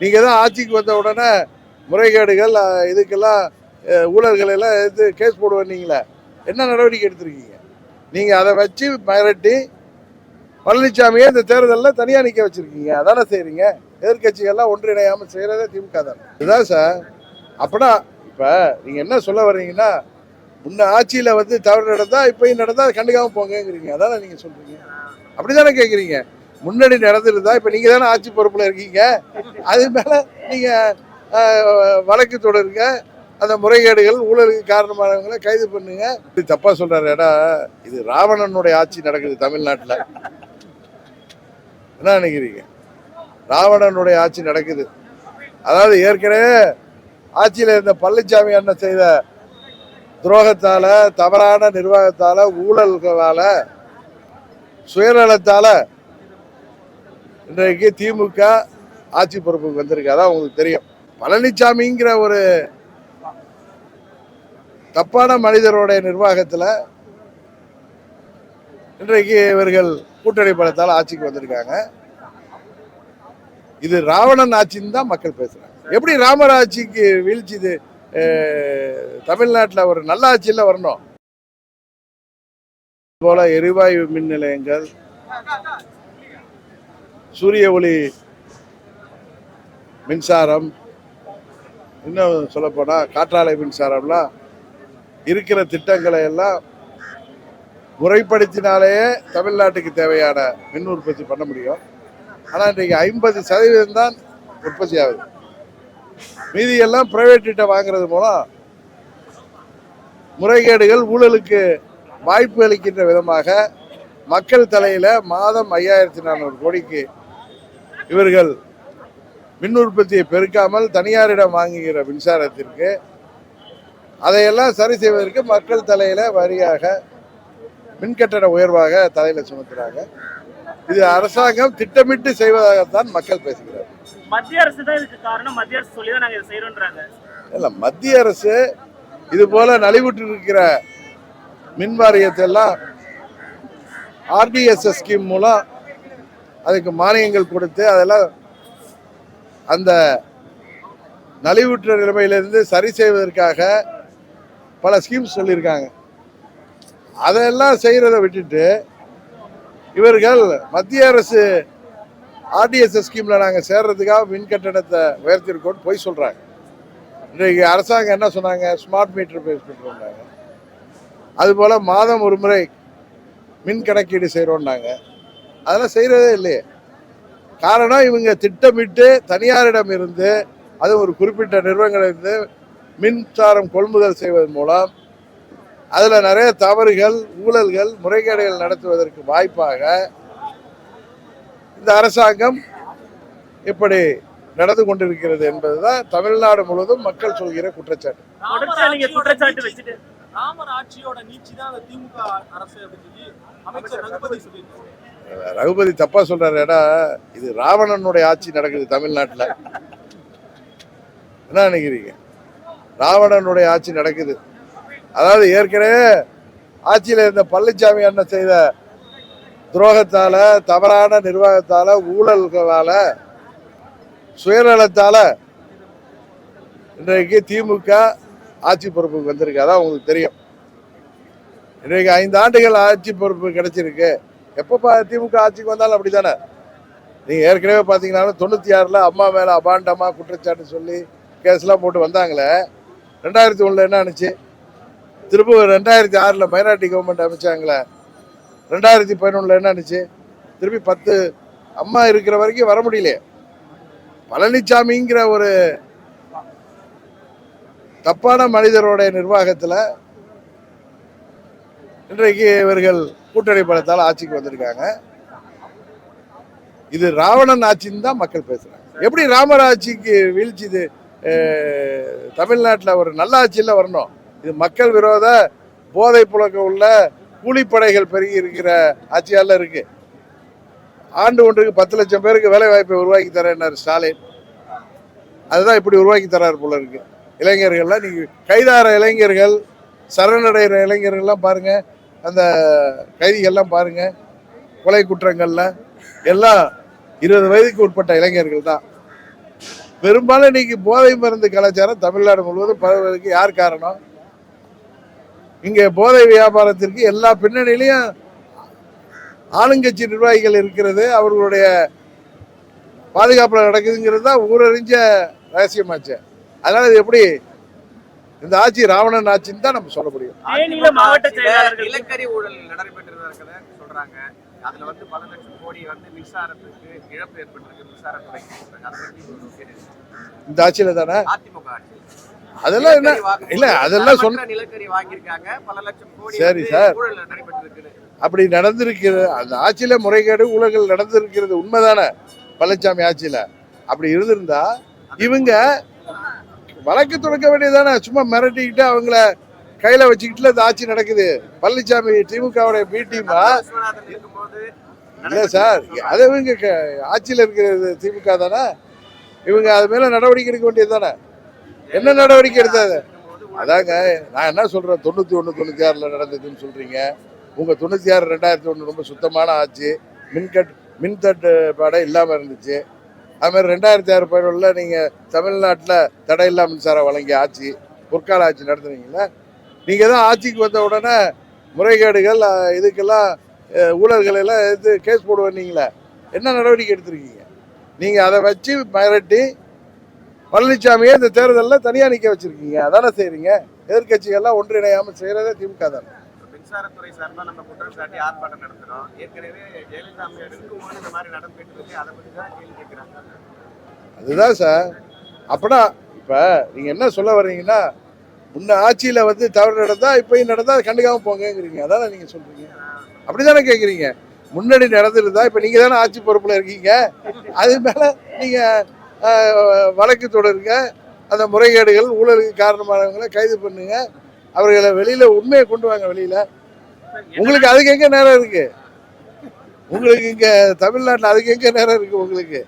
நீங்கள் தான் ஆட்சிக்கு வந்த உடனே முறைகேடுகள் இதுக்கெல்லாம் ஊழல்கள் எல்லாம் எடுத்து கேஸ் போடுவீங்களே என்ன நடவடிக்கை எடுத்திருக்கீங்க? நீங்கள் அதை வச்சு மிரட்டி பழனிசாமியை இந்த தேர்தலில் தனியாக நிற்க வச்சுருக்கீங்க. அதானே செய்கிறீங்க எதிர்கட்சிகள்லாம் ஒன்றிணையாமல் செய்கிறதே திமுக தான். இதுதான் சார். அப்படின்னா இப்போ நீங்கள் என்ன சொல்ல வர்றீங்கன்னா முன்ன ஆட்சியில் வந்து தவறு நடந்தால் இப்பயும் நடந்தால் கண்டுக்காமல் போங்கங்கிறீங்க. அதானே நீங்கள் சொல்கிறீங்க அப்படி தானே கேட்குறீங்க முன்னாடி நடந்துருந்தா இப்போ நீங்கள் தானே ஆட்சி பொறுப்பில் இருக்கீங்க. அது மேலே நீங்கள் வழக்கு தொடருங்க. அந்த முறைகேடுகள் ஊழலுக்கு காரணமானவங்களை கைது பண்ணுங்க. இப்படி தப்பாக சொல்கிறாரு ஏடா இது ராவணனுடைய ஆட்சி நடக்குது தமிழ்நாட்டில். என்ன நினைக்கிறீங்க? ராவணனுடைய ஆட்சி நடக்குது. அதாவது ஏற்கனவே ஆட்சியில் இருந்த பழனிசாமி அண்ணன் செய்த துரோகத்தால் தவறான நிர்வாகத்தால் ஊழல்களால் சுயநலத்தால் இன்றைக்கு திமுக ஆட்சி பொறுப்புக்கு வந்திருக்கு. அதான் உங்களுக்கு தெரியும். பழனிசாமிங்கிற ஒரு தப்பான மனிதருடைய நிர்வாகத்துல இன்றைக்கு இவர்கள் கூட்டணி பலத்தால் ஆட்சிக்கு வந்திருக்காங்க. இது ராவணன் ஆட்சின்னு தான் மக்கள் பேசுறாங்க. எப்படி ராமர் ஆட்சிக்கு வீழ்ச்சி இது தமிழ்நாட்டில் ஒரு நல்ல ஆட்சியில் வரணும்? போல எரிவாயு மின் நிலையங்கள் சூரிய ஒளி மின்சாரம் இன்னும் சொல்லப்போனால் காற்றாலை மின்சாரம்லாம் இருக்கிற திட்டங்களை எல்லாம் முறைப்படுத்தினாலேயே தமிழ்நாட்டுக்கு தேவையான மின் உற்பத்தி பண்ண முடியும். ஆனால் இன்றைக்கு ஐம்பது சதவீதம் தான் உற்பத்தி ஆகுது. மீதி எல்லாம் பிரைவேட்ட வாங்குறது மூலம் முறைகேடுகள் ஊழலுக்கு வாய்ப்பு அளிக்கின்ற விதமாக மக்கள் தலையில் மாதம் ஐயாயிரத்தி நானூறு கோடிக்கு இவர்கள் மின் உற்பத்தியை பெருக்காமல் தனியாரிடம் வாங்குகிற மின்சாரத்திற்கு அதையெல்லாம் சரி செய்வதற்கு மக்கள் தலையில வரியாக மின்கட்டண உயர்வாக தலையில சுமத்துறாங்க. இது அரசாங்கம் திட்டமிட்டு செய்வதாகத்தான் மக்கள் பேசுகிறார் மத்திய அரசு தான் இதுக்கு காரணம். மத்திய அரசு சொல்லி தான் நாங்க இதை செய்யறோம்ன்றாங்க இல்ல மத்திய அரசு இது போல நலிவுற்று இருக்கிற மின் வாரியத்தை எல்லாம் ஆர்டிஎஸ்எஸ் ஸ்கீம் மூலம் அதுக்கு மானியங்கள் கொடுத்து அதெல்லாம் அந்த நலிவுற்ற நிலைமையிலிருந்து சரி செய்வதற்காக பல ஸ்கீம்ஸ் சொல்லியிருக்காங்க. அதெல்லாம் செய்கிறத விட்டுட்டு இவர்கள் மத்திய அரசு ஆர்டிஎஸ்எஸ் ஸ்கீமில் நாங்கள் சேர்றதுக்காக மின் கட்டணத்தை உயர்த்திருக்கோம்னு போய் சொல்கிறாங்க இன்றைக்கு அரசாங்கம் என்ன சொன்னாங்க? ஸ்மார்ட் மீட்டர் பேஸ் பண்ணுறோம்னாங்க அதுபோல் மாதம் ஒரு முறை மின் கணக்கீடு செய்கிறோன்னாங்க அதெல்லாம் செய்கிறதே இல்லையே. காரணம் இவங்க திட்டமிட்டு தனியாரிடம் இருந்து அது ஒரு குறிப்பிட்ட நிறுவனங்களிலிருந்து மின்சாரம் கொள்முதல் செய்வதன் மூலம் அதில் நிறைய தவறுகள் ஊழல்கள் முறைகேடுகள் நடத்துவதற்கு வாய்ப்பாக இந்த அரசாங்கம் இப்படி நடந்து கொண்டிருக்கிறது என்பதுதான் தமிழ்நாடு முழுவதும் மக்கள் சொல்கிற குற்றச்சாட்டு. தொடர்ச்சியா நீங்க குற்றச்சாட்டு வச்சுட்டு ராமர் ஆட்சியோட நீட்சி தான் அந்த திமுக அரசு அப்படின்னு சொல்லி அமைச்சர் ரகுபதி சொல்லியிருக்காரு. ரகுபதி தப்பா சொல்றாரு ஏடா இது ராவணனுடைய ஆட்சி நடக்குது தமிழ்நாட்டில். என்ன நினைக்கிறீங்க? ராவணனுடைய ஆட்சி நடக்குது. அதாவது ஏற்கனவே ஆட்சியில் இருந்த பழனிசாமி அண்ணன் செய்த துரோகத்தால தவறான நிர்வாகத்தால ஊழல்களால சுயநலத்தால இன்றைக்கு திமுக ஆட்சி பொறுப்புக்கு வந்திருக்கு. அதான் உங்களுக்கு தெரியும். இன்றைக்கு ஐந்து ஆண்டுகள் ஆட்சி பொறுப்பு கிடைச்சிருக்கு. எப்போ திமுக ஆட்சிக்கு வந்தாலும் அப்படி தானே நீங்கள் ஏற்கனவே பார்த்தீங்கன்னாலும் தொண்ணூற்றி ஆறில் அம்மா மேலே அபாண்டமாக குற்றச்சாட்டு சொல்லி கேஸ்லாம் போட்டு வந்தாங்களே ரெண்டாயிரத்தி ஒன்றில் என்ன ஆனிச்சு திரும்ப ரெண்டாயிரத்தி ஆறில் மைனாரிட்டி கவர்மெண்ட் அமைச்சாங்களே ரெண்டாயிரத்தி பதினொன்றில் என்ன ஆனிச்சு திரும்பி பத்து அம்மா இருக்கிற வரைக்கும் வர முடியலையே. பழனிசாமிங்கிற ஒரு தப்பான மனிதருடைய நிர்வாகத்தில் இன்றைக்கு இவர்கள் கூட்டணி பலத்தால் ஆட்சிக்கு வந்திருக்காங்க. இது ராவணன் ஆட்சின்னு தான் மக்கள் பேசுறாங்க. எப்படி ராமர் ஆட்சிக்கு வீழ்ச்சி இது தமிழ்நாட்டில் ஒரு நல்ல ஆட்சியில் வரணும்? இது மக்கள் விரோத போதை புழக்கம் உள்ள கூலிப்படைகள் பெருகி இருக்கிற ஆட்சியால இருக்கு. ஆண்டு ஒன்றுக்கு பத்து லட்சம் பேருக்கு வேலை வாய்ப்பை உருவாக்கி தரேன்னார் ஸ்டாலின். அதுதான் இப்படி உருவாக்கி தரார் போல இருக்கு. இளைஞர்கள்லாம் நீங்கள் கைதார இளைஞர்கள் சரணடைகிற இளைஞர்கள்லாம் பாருங்கள் அந்த கைதிகள்லாம் பாருங்க. கொலை குற்றங்கள்ல எல்லாம் இருபது வயதுக்கு உட்பட்ட இளைஞர்கள் தான். பெரும்பாலும் இன்னைக்கு போதை மருந்து கலாச்சாரம் தமிழ்நாடு முழுவதும் பரவுவதற்கு யார் காரணம்? இங்க போதை வியாபாரத்திற்கு எல்லா பின்னணியிலையும் ஆளுங்கட்சி நிர்வாகிகள் இருக்கிறது. அவர்களுடைய பாதுகாப்புல நடக்குதுங்கிறது தான் ஊரறிஞ்ச ரகசியமாச்சு. அதனால இது எப்படி இந்த ஆட்சி ராவணன் ஆட்சின்னு தான் நம்ம சொல்ல முடியும். தேனியில மாவட்ட செயலாளர்கள்? நிலக்கரி ஊழல் நடைபெற்றிருக்கிறத சொல்றாங்க. அதுல வந்து பல லட்சம் கோடி வந்து மின்சாரத்துக்கு இழப்பு ஏற்பட்டிருக்கு மின்சாரத்துறைக்கு. இந்த ஆட்சியில தானே? அதிமுக ஆட்சி அதெல்லாம் என்ன? இல்ல அதெல்லாம் சொன்ன நிலக்கரி வாங்கியிருக்காங்க பல லட்சம் கோடி சரி, சார். அப்படி நடந்திருக்கிறது அந்த ஆட்சியில முறைகேடு ஊழல்கள் நடந்திருக்கிறது உண்மைதானே? பழனிசாமி ஆட்சியில. அப்படி இருந்திருந்தா இவங்க வழக்கு தொடக்க வேண்டியதானே சும்மா மிரட்டிக்கிட்டு அவங்கள கையில வச்சுக்கிட்டுல இந்த ஆட்சி நடக்குது. பழனிசாமி திமுகவுடைய பி டீமா இல்ல சார் அது இவங்க ஆட்சியில இருக்கிறது திமுக தானே? இவங்க அது மேல நடவடிக்கை எடுக்க வேண்டியது தானே? என்ன நடவடிக்கை எடுத்தது? அதாங்க நான் என்ன சொல்றேன்? தொண்ணூத்தி ஒண்ணு தொண்ணூத்தி ஆறுல நடந்ததுன்னு சொல்றீங்க. உங்க தொண்ணூத்தி ஆறு ரெண்டாயிரத்தி ஒண்ணு ரொம்ப சுத்தமான ஆட்சி. மின்கட் மின் தட்டுப்பாடே இல்லாம இருந்துச்சு. அது மாதிரி ரெண்டாயிரத்தி ஆறு பதினொன்றில் நீங்கள் தமிழ்நாட்டில் தடையில்லா மின்சாரம் வழங்கிய ஆட்சி பொற்கால ஆட்சி நடத்துனீங்களா நீங்கள் தான் ஆட்சிக்கு வந்த உடனே முறைகேடுகள் இதுக்கெல்லாம் ஊழல்களெல்லாம் எடுத்து கேஸ் போடுவீங்களே என்ன நடவடிக்கை எடுத்திருக்கீங்க? நீங்கள் அதை வச்சு மிரட்டி பழனிசாமியை இந்த தேர்தலில் தனியாக நிற்க வச்சுருக்கீங்க. அதானே செய்கிறீங்க எதிர்கட்சிகள்லாம் ஒன்றிணையாமல் செய்கிறதே திமுக தானே. மின்சாரத்துறை சார்பாக நம்ம குற்றம் சாட்டி ஆர்ப்பாட்டம் நடத்துகிறோம் ஏற்கனவே ஜெயலலிதா அம்மையார் இந்த மாதிரி நடந்துட்டு இருக்கு. அதை பற்றி தான் கேள்வி கேட்குறாங்க அதுதான் சார். அப்படின்னா இப்போ நீங்கள் என்ன சொல்ல வர்றீங்கன்னா முன்ன ஆட்சியில் வந்து தவறு நடந்தால் இப்பயும் நடந்தால் அதை போங்கங்கிறீங்க. அதான் நீங்கள் சொல்றீங்க? அப்படிதானே கேட்குறீங்க முன்னாடி நடந்துருந்தா இப்போ நீங்கள் தானே ஆட்சி பொறுப்பில் இருக்கீங்க? அது மேலே நீங்கள் வழக்கு தொடருங்க. அந்த முறைகேடுகள் ஊழலுக்கு காரணமானவங்களை கைது பண்ணுங்க. அவர்களை வெளியில் உண்மையை கொண்டு வாங்க வெளியில். உங்களுக்கு அதுக்கு எங்க நேரம் இருக்கு? உங்களுக்கு இங்க தமிழ்நாட்டில் அதுக்கு எங்க நேரம் இருக்கு உங்களுக்கு?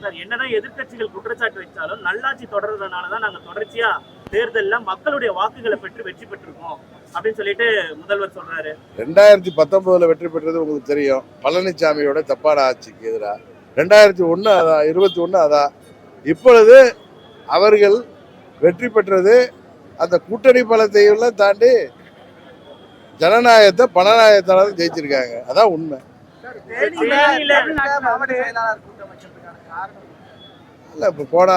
சார் என்னதான் எதிர்க்கட்சிகள் குற்றச்சாட்டு வச்சாலும் நல்லாட்சி தொடர்றதுனாலதான் நாங்க தொடர்ச்சியா தேர்தல்ல மக்களுடைய வாக்குகளை பெற்று வெற்றி பெற்றிருக்கோம் அப்படின்னு சொல்லிட்டு முதல்வர் சொல்றாரு. ரெண்டாயிரத்தி பத்தொன்பதுல வெற்றி பெற்றது உங்களுக்கு தெரியும். பழனிசாமியோட தப்பான ஆட்சிக்கு எதிராக ரெண்டாயிரத்தி ஒன்று அதான் இருபத்தி ஒன்று அதான் இப்பொழுது அவர்கள் வெற்றி பெற்றது அந்த கூட்டணி பலத்தையெல்லாம் தாண்டி ஜனநாயகத்தை பணநாயகத்தால ஜெயிச்சிருக்காங்க. அதான் உண்மை. இல்லை இப்போ போன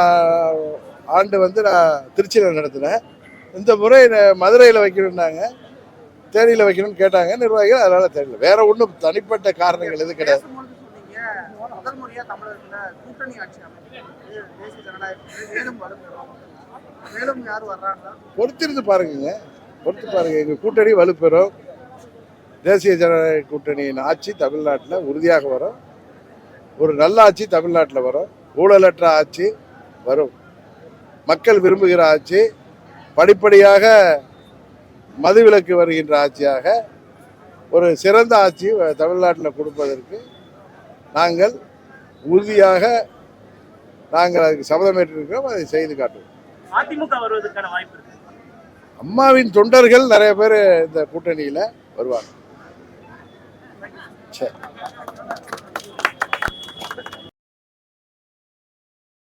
ஆண்டு வந்து நான் திருச்சியில் நடத்தினேன். இந்த முறை மதுரையில் வைக்கணும்னாங்க. தேனியில் வைக்கணும்னு கேட்டாங்க. நிர்வாகிகள் அதனால தெரியல வேற ஒன்றும் தனிப்பட்ட காரணங்கள் எதுவும் கிடையாது. பொறுத்திருந்து பாருங்க. பொறுத்து பாருங்க எங்கள் கூட்டணி வலுப்பெறும். தேசிய ஜனநாயக கூட்டணியின் ஆட்சி தமிழ்நாட்டில் உறுதியாக வரும். ஒரு நல்ல ஆட்சி தமிழ்நாட்டில் வரும். ஊழலற்ற ஆட்சி வரும். மக்கள் விரும்புகிற ஆட்சி படிப்படியாக மதுவிலக்கு வருகின்ற ஆட்சியாக ஒரு சிறந்த ஆட்சி தமிழ்நாட்டில் கொடுப்பதற்கு நாங்கள் உறுதியாக நாங்கள் அதுக்கு சபதமேற்றிருக்கிறோம் அதை செய்து காட்டுவோம். அதிமுக வருவதற்கான வாய்ப்பு அம்மாவின் தொண்டர்கள் நிறைய பேர் இந்த கூட்டணியில் வருவாங்க. சரி.